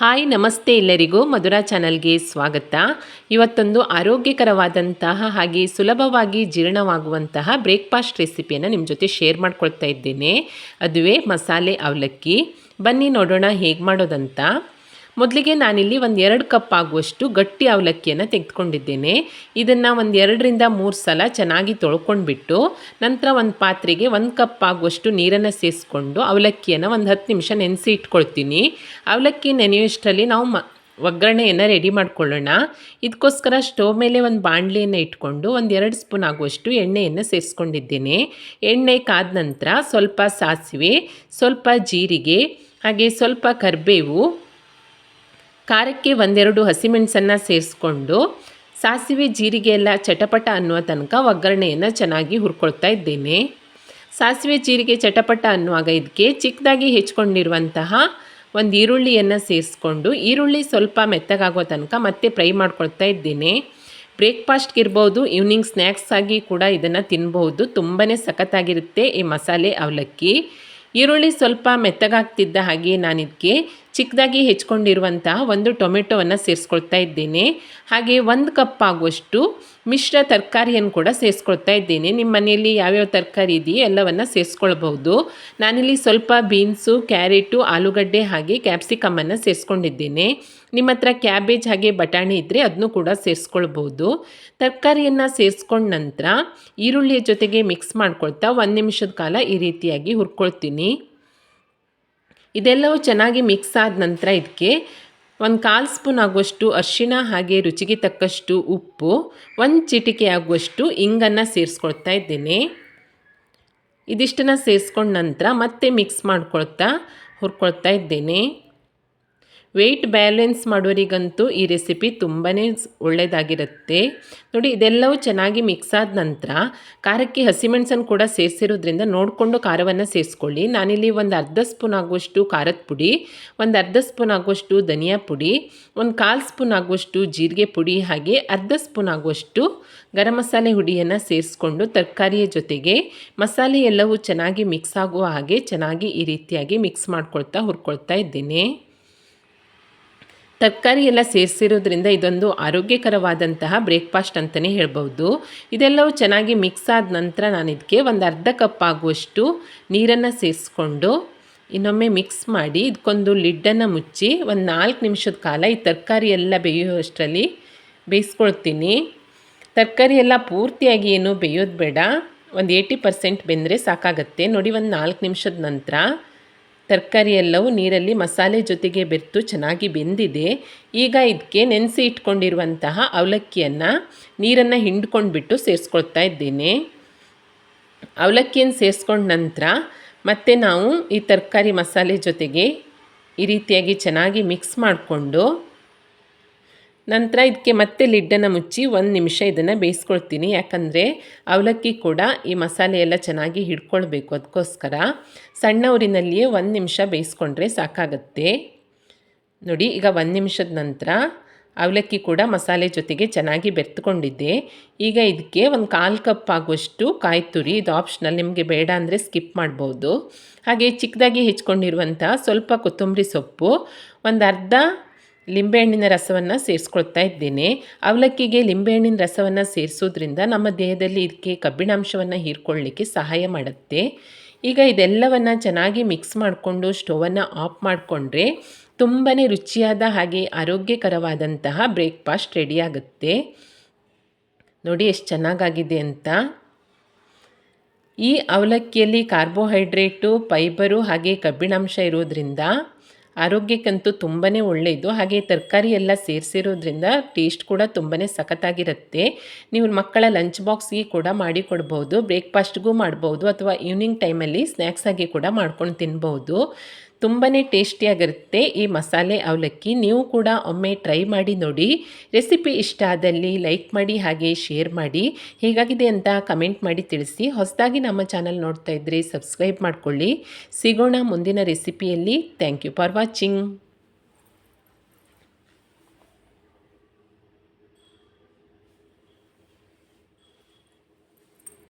Hi, ನಮಸ್ತೆ ಎಲ್ಲರಿಗೂ ಮಧುರಾ ಚಾನಲ್ಗೆ ಸ್ವಾಗತ. ಇವತ್ತೊಂದು ಆರೋಗ್ಯಕರವಾದಂತಹ ಹಾಗೆ ಸುಲಭವಾಗಿ ಜೀರ್ಣವಾಗುವಂತಹ ಬ್ರೇಕ್ಫಾಸ್ಟ್ ರೆಸಿಪಿಯನ್ನು ನಿಮ್ಮ ಜೊತೆ ಶೇರ್ ಮಾಡ್ಕೊಳ್ತಾ ಇದ್ದೇನೆ. ಅದುವೇ ಮಸಾಲೆ ಅವಲಕ್ಕಿ. ಬನ್ನಿ ನೋಡೋಣ ಹೇಗೆ ಮಾಡೋದಂತ. ಮೊದಲಿಗೆ ನಾನಿಲ್ಲಿ ಒಂದು ಎರಡು ಕಪ್ ಆಗುವಷ್ಟು ಗಟ್ಟಿ ಅವಲಕ್ಕಿಯನ್ನು ತೆಗೆದುಕೊಂಡಿದ್ದೇನೆ. ಇದನ್ನು ಒಂದು ಎರಡರಿಂದ ಮೂರು ಸಲ ಚೆನ್ನಾಗಿ ತೊಳ್ಕೊಂಡ್ಬಿಟ್ಟು ನಂತರ ಒಂದು ಪಾತ್ರೆಗೆ ಒಂದು ಕಪ್ ಆಗುವಷ್ಟು ನೀರನ್ನು ಸೇರಿಸ್ಕೊಂಡು ಅವಲಕ್ಕಿಯನ್ನು ಒಂದು ಹತ್ತು ನಿಮಿಷ ನೆನೆಸಿ ಇಟ್ಕೊಳ್ತೀನಿ. ಅವಲಕ್ಕಿ ನೆನೆಯುವಷ್ಟರಲ್ಲಿ ನಾವು ಮ, ಒಗ್ಗರಣೆಯನ್ನು ರೆಡಿ ಮಾಡ್ಕೊಳ್ಳೋಣ. ಇದಕ್ಕೋಸ್ಕರ ಸ್ಟೋವ್ ಮೇಲೆ ಒಂದು ಬಾಣಲೆಯನ್ನು ಇಟ್ಕೊಂಡು ಒಂದು ಎರಡು ಸ್ಪೂನ್ ಆಗುವಷ್ಟು ಎಣ್ಣೆಯನ್ನು ಸೇರಿಸ್ಕೊಂಡಿದ್ದೇನೆ ಎಣ್ಣೆ ಕಾದ ನಂತರ ಸ್ವಲ್ಪ ಸಾಸಿವೆ, ಸ್ವಲ್ಪ ಜೀರಿಗೆ, ಹಾಗೆ ಸ್ವಲ್ಪ ಕರಿಬೇವು ಖಾರಕ್ಕೆ ಒಂದೆರಡು ಹಸಿಮೆಣಸನ್ನು ಸೇರಿಸ್ಕೊಂಡು ಸಾಸಿವೆ ಜೀರಿಗೆ ಎಲ್ಲ ಚಟಪಟ ಅನ್ನುವ ತನಕ ಒಗ್ಗರಣೆಯನ್ನು ಚೆನ್ನಾಗಿ ಹುರ್ಕೊಳ್ತಾ ಇದ್ದೇನೆ. ಸಾಸಿವೆ ಜೀರಿಗೆ ಚಟಪಟ ಅನ್ನುವಾಗ ಇದಕ್ಕೆ ಚಿಕ್ಕದಾಗಿ ಹೆಚ್ಕೊಂಡಿರುವಂತಹ ಒಂದು ಈರುಳ್ಳಿಯನ್ನು ಸೇರಿಸ್ಕೊಂಡು ಈರುಳ್ಳಿ ಸ್ವಲ್ಪ ಮೆತ್ತಗಾಗೋ ತನಕ ಮತ್ತೆ ಫ್ರೈ ಮಾಡ್ಕೊಳ್ತಾ ಇದ್ದೇನೆ. ಬ್ರೇಕ್ಫಾಸ್ಟ್ಗೆ ಇರ್ಬೋದು ಈವ್ನಿಂಗ್ ಸ್ನ್ಯಾಕ್ಸ್ ಆಗಿ ಕೂಡ ಇದನ್ನು ತಿನ್ಬೋದು ತುಂಬಾ ಸಖತ್ತಾಗಿರುತ್ತೆ ಈ ಮಸಾಲೆ ಅವಲಕ್ಕಿ. ಈರುಳ್ಳಿ ಸ್ವಲ್ಪ ಮೆತ್ತಗಾಗ್ತಿದ್ದ ಹಾಗೆ ನಾನಿದಕ್ಕೆ ಚಿಕ್ಕದಾಗಿ ಹೆಚ್ಕೊಂಡಿರುವಂಥ ಒಂದು ಟೊಮೆಟೊವನ್ನು ಸೇರಿಸ್ಕೊಳ್ತಾ ಇದ್ದೇನೆ. ಹಾಗೆ ಒಂದು ಕಪ್ ಆಗುವಷ್ಟು ಮಿಶ್ರ ತರಕಾರಿಯನ್ನು ಕೂಡ ಸೇರಿಸ್ಕೊಳ್ತಾ ಇದ್ದೇನೆ. ನಿಮ್ಮ ಮನೆಯಲ್ಲಿ ಯಾವ್ಯಾವ ತರಕಾರಿ ಇದೆಯೋ ಎಲ್ಲವನ್ನು ಸೇರಿಸ್ಕೊಳ್ಬಹುದು. ನಾನಿಲ್ಲಿ ಸ್ವಲ್ಪ ಬೀನ್ಸು, ಕ್ಯಾರೆಟು, ಆಲೂಗಡ್ಡೆ ಹಾಗೆ ಕ್ಯಾಪ್ಸಿಕಮ್ಮನ್ನು ಸೇರಿಸ್ಕೊಂಡಿದ್ದೇನೆ. ನಿಮ್ಮ ಹತ್ರ ಕ್ಯಾಬೇಜ್ ಹಾಗೆ ಬಟಾಣಿ ಇದ್ದರೆ ಅದನ್ನು ಕೂಡ ಸೇರಿಸ್ಕೊಳ್ಬೋದು ತರಕಾರಿಯನ್ನು ಸೇರಿಸ್ಕೊಂಡ ನಂತರ ಈರುಳ್ಳಿಯ ಜೊತೆಗೆ ಮಿಕ್ಸ್ ಮಾಡ್ಕೊಳ್ತಾ ಒಂದು ನಿಮಿಷದ ಕಾಲ ಈ ರೀತಿಯಾಗಿ ಹುರ್ಕೊಳ್ತೀನಿ. ಇದೆಲ್ಲವೂ ಚೆನ್ನಾಗಿ ಮಿಕ್ಸ್ ಆದ ನಂತರ ಇದಕ್ಕೆ ಒಂದು ಕಾಲು ಸ್ಪೂನ್ ಆಗುವಷ್ಟು ಅರಿಶಿಣ ಹಾಗೆ ರುಚಿಗೆ ತಕ್ಕಷ್ಟು ಉಪ್ಪು, ಒಂದು ಚಿಟಿಕೆ ಆಗುವಷ್ಟು ಇಂಗನ್ನು ಸೇರಿಸ್ಕೊಳ್ತಾ ಇದ್ದೇನೆ. ಇದಿಷ್ಟನ್ನು ಸೇರಿಸ್ಕೊಂಡ ನಂತರ ಮತ್ತೆ ಮಿಕ್ಸ್ ಮಾಡ್ಕೊಳ್ತಾ ಹುರ್ಕೊಳ್ತಾ ಇದ್ದೇನೆ. ವೆಯ್ಟ್ ಬ್ಯಾಲೆನ್ಸ್ ಮಾಡೋರಿಗಂತೂ ಈ ರೆಸಿಪಿ ತುಂಬಾ ಒಳ್ಳೆಯದಾಗಿರುತ್ತೆ ನೋಡಿ, ಇದೆಲ್ಲವೂ ಚೆನ್ನಾಗಿ ಮಿಕ್ಸ್ ಆದ ನಂತರ ಖಾರಕ್ಕೆ ಹಸಿಮೆಣಸನ್ನು ಕೂಡ ಸೇರಿಸಿರೋದ್ರಿಂದ ನೋಡಿಕೊಂಡು ಖಾರವನ್ನು ಸೇರಿಸ್ಕೊಳ್ಳಿ. ನಾನಿಲ್ಲಿ ಒಂದು ಅರ್ಧ ಸ್ಪೂನ್ ಆಗುವಷ್ಟು ಖಾರದ ಪುಡಿ, ಒಂದು ಅರ್ಧ ಸ್ಪೂನ್ ಆಗುವಷ್ಟು ಧನಿಯಾ ಪುಡಿ, ಒಂದು ಕಾಲು ಸ್ಪೂನ್ ಆಗುವಷ್ಟು ಜೀರಿಗೆ ಪುಡಿ ಹಾಗೆ ಅರ್ಧ ಸ್ಪೂನ್ ಆಗುವಷ್ಟು ಗರಂ ಮಸಾಲೆ ಹುಡಿಯನ್ನು ಸೇರಿಸ್ಕೊಂಡು ತರಕಾರಿಯ ಜೊತೆಗೆ ಮಸಾಲೆ ಎಲ್ಲವೂ ಚೆನ್ನಾಗಿ ಮಿಕ್ಸ್ ಆಗುವ ಹಾಗೆ ಚೆನ್ನಾಗಿ ಈ ರೀತಿಯಾಗಿ ಮಿಕ್ಸ್ ಮಾಡ್ಕೊಳ್ತಾ ಹುರ್ಕೊಳ್ತಾ ಇದ್ದೇನೆ. ತರಕಾರಿ ಎಲ್ಲ ಸೇರಿಸಿರೋದ್ರಿಂದ ಇದೊಂದು ಆರೋಗ್ಯಕರವಾದಂತಹ ಬ್ರೇಕ್ಫಾಸ್ಟ್ ಅಂತಲೇ ಹೇಳ್ಬೋದು ಇದೆಲ್ಲವೂ ಚೆನ್ನಾಗಿ ಮಿಕ್ಸ್ ಆದ ನಂತರ ನಾನು ಇದಕ್ಕೆ ಒಂದು ಅರ್ಧ ಕಪ್ ಆಗುವಷ್ಟು ನೀರನ್ನು ಸೇರಿಸ್ಕೊಂಡು ಇನ್ನೊಮ್ಮೆ ಮಿಕ್ಸ್ ಮಾಡಿ ಇದಕ್ಕೊಂದು ಲಿಡ್ಡನ್ನು ಮುಚ್ಚಿ ಒಂದು ನಾಲ್ಕು ನಿಮಿಷದ ಕಾಲ ಈ ತರಕಾರಿ ಎಲ್ಲ ಬೇಯುವಷ್ಟರಲ್ಲಿ ಬೇಯಿಸ್ಕೊಳ್ತೀನಿ. ತರಕಾರಿ ಎಲ್ಲ ಪೂರ್ತಿಯಾಗಿ ಏನು ಬೇಯೋದು ಬೇಡ. ಒಂದು ಏಯ್ಟಿ ಪರ್ಸೆಂಟ್ ಬೆಂದರೆ ಸಾಕಾಗತ್ತೆ. ನೋಡಿ ಒಂದು ನಾಲ್ಕು ನಿಮಿಷದ ನಂತರ ತರಕಾರಿ ಎಲ್ಲವೂ ನೀರಲ್ಲಿ ಮಸಾಲೆ ಜೊತೆಗೆ ಬೆರೆತು ಚೆನ್ನಾಗಿ ಬೆಂದಿದೆ. ಈಗ ಇದಕ್ಕೆ ನೆನೆಸಿ ಇಟ್ಕೊಂಡಿರುವಂತಹ ಅವಲಕ್ಕಿಯನ್ನು ನೀರನ್ನು ಹಿಂಡ್ಕೊಂಡ್ಬಿಟ್ಟು ಸೇರಿಸ್ಕೊಳ್ತಾ ಇದ್ದೇನೆ. ಅವಲಕ್ಕಿಯನ್ನು ಸೇರಿಸ್ಕೊಂಡ ನಂತರ ಮತ್ತೆ ನಾವು ಈ ತರಕಾರಿ ಮಸಾಲೆ ಜೊತೆಗೆ ಈ ರೀತಿಯಾಗಿ ಚೆನ್ನಾಗಿ ಮಿಕ್ಸ್ ಮಾಡಿಕೊಂಡು ನಂತರ ಇದಕ್ಕೆ ಮತ್ತೆ ಲಿಡ್ಡನ್ನು ಮುಚ್ಚಿ ಒಂದು ನಿಮಿಷ ಇದನ್ನು ಬೇಯಿಸ್ಕೊಳ್ತೀನಿ. ಯಾಕಂದರೆ ಅವಲಕ್ಕಿ ಕೂಡ ಈ ಮಸಾಲೆ ಎಲ್ಲ ಚೆನ್ನಾಗಿ ಹಿಡ್ಕೊಳ್ಬೇಕು ಅದಕ್ಕೋಸ್ಕರ ಸಣ್ಣ ಊರಿನಲ್ಲಿಯೇ ಒಂದು ನಿಮಿಷ ಬೇಯಿಸ್ಕೊಂಡ್ರೆ ಸಾಕಾಗತ್ತೆ. ನೋಡಿ, ಈಗ ಒಂದು ನಿಮಿಷದ ನಂತರ ಅವಲಕ್ಕಿ ಕೂಡ ಮಸಾಲೆ ಜೊತೆಗೆ ಚೆನ್ನಾಗಿ ಬೆರೆತ್ಕೊಂಡಿದ್ದೆ. ಈಗ ಇದಕ್ಕೆ ಒಂದು ಕಾಲು ಕಪ್ ಆಗುವಷ್ಟು ಕಾಯಿ ತುರಿ ಇದು ಆಪ್ಷನಲ್ ನಿಮಗೆ ಬೇಡ ಅಂದರೆ ಸ್ಕಿಪ್ ಮಾಡ್ಬೋದು. ಹಾಗೆ ಚಿಕ್ಕದಾಗಿ ಹೆಚ್ಕೊಂಡಿರುವಂಥ ಸ್ವಲ್ಪ ಕೊತ್ತಂಬರಿ ಸೊಪ್ಪು, ಒಂದು ಅರ್ಧ ಲಿಂಬೆಹಣ್ಣಿನ ರಸವನ್ನು ಸೇರಿಸ್ಕೊಳ್ತಾ ಇದ್ದೇನೆ. ಅವಲಕ್ಕಿಗೆ ಲಿಂಬೆಹಣ್ಣಿನ ರಸವನ್ನು ಸೇರಿಸೋದ್ರಿಂದ ನಮ್ಮ ದೇಹದಲ್ಲಿ ಇದಕ್ಕೆ ಕಬ್ಬಿಣಾಂಶವನ್ನು ಹೀರ್ಕೊಳ್ಳಿಕ್ಕೆ ಸಹಾಯ ಮಾಡುತ್ತೆ. ಈಗ ಇದೆಲ್ಲವನ್ನು ಚೆನ್ನಾಗಿ ಮಿಕ್ಸ್ ಮಾಡಿಕೊಂಡು ಸ್ಟೋವನ್ನು ಆಫ್ ಮಾಡಿಕೊಂಡ್ರೆ ತುಂಬಾ ರುಚಿಯಾದ ಹಾಗೆ ಆರೋಗ್ಯಕರವಾದಂತಹ ಬ್ರೇಕ್ಫಾಸ್ಟ್ ರೆಡಿಯಾಗುತ್ತೆ ನೋಡಿ ಎಷ್ಟು ಚೆನ್ನಾಗಾಗಿದೆ ಅಂತ. ಈ ಅವಲಕ್ಕಿಯಲ್ಲಿ ಕಾರ್ಬೋಹೈಡ್ರೇಟು ಫೈಬರು ಹಾಗೆ ಕಬ್ಬಿಣಾಂಶ ಇರೋದ್ರಿಂದ ಆರೋಗ್ಯಕ್ಕಂತೂ ತುಂಬಾ ಒಳ್ಳೆಯದು ಹಾಗೆ ತರಕಾರಿ ಎಲ್ಲ ಸೇರಿಸಿರೋದ್ರಿಂದ ಟೇಸ್ಟ್ ಕೂಡ ತುಂಬಾ ಸಖತ್ತಾಗಿರುತ್ತೆ. ನೀವು ಮಕ್ಕಳ ಲಂಚ್ ಬಾಕ್ಸ್ಗೆ ಕೂಡ ಮಾಡಿ ಕೊಡ್ಬೋದು ಬ್ರೇಕ್ಫಾಸ್ಟ್ಗೂ ಮಾಡ್ಬೋದು, ಅಥವಾ ಈವ್ನಿಂಗ್ ಟೈಮಲ್ಲಿ ಸ್ನ್ಯಾಕ್ಸಾಗಿ ಕೂಡ ಮಾಡ್ಕೊಂಡು ತಿನ್ಬೋದು. ತುಂಬಾ ಟೇಸ್ಟಿಯಾಗಿರುತ್ತೆ ಈ ಮಸಾಲೆ ಅವಲಕ್ಕಿ. ನೀವು ಕೂಡ ಒಮ್ಮೆ ಟ್ರೈ ಮಾಡಿ ನೋಡಿ. ರೆಸಿಪಿ ಇಷ್ಟ ಆದಲ್ಲಿ ಲೈಕ್ ಮಾಡಿ, ಹಾಗೆ ಶೇರ್ ಮಾಡಿ. ಹೇಗಾಗಿದೆ ಅಂತ ಕಮೆಂಟ್ ಮಾಡಿ ತಿಳಿಸಿ. ಹೊಸದಾಗಿ ನಮ್ಮ ಚಾನಲ್ ನೋಡ್ತಾ ಇದ್ದರೆ ಸಬ್ಸ್ಕ್ರೈಬ್ ಮಾಡ್ಕೊಳ್ಳಿ. ಸಿಗೋಣ ಮುಂದಿನ ರೆಸಿಪಿಯಲ್ಲಿ. Thank you for watching.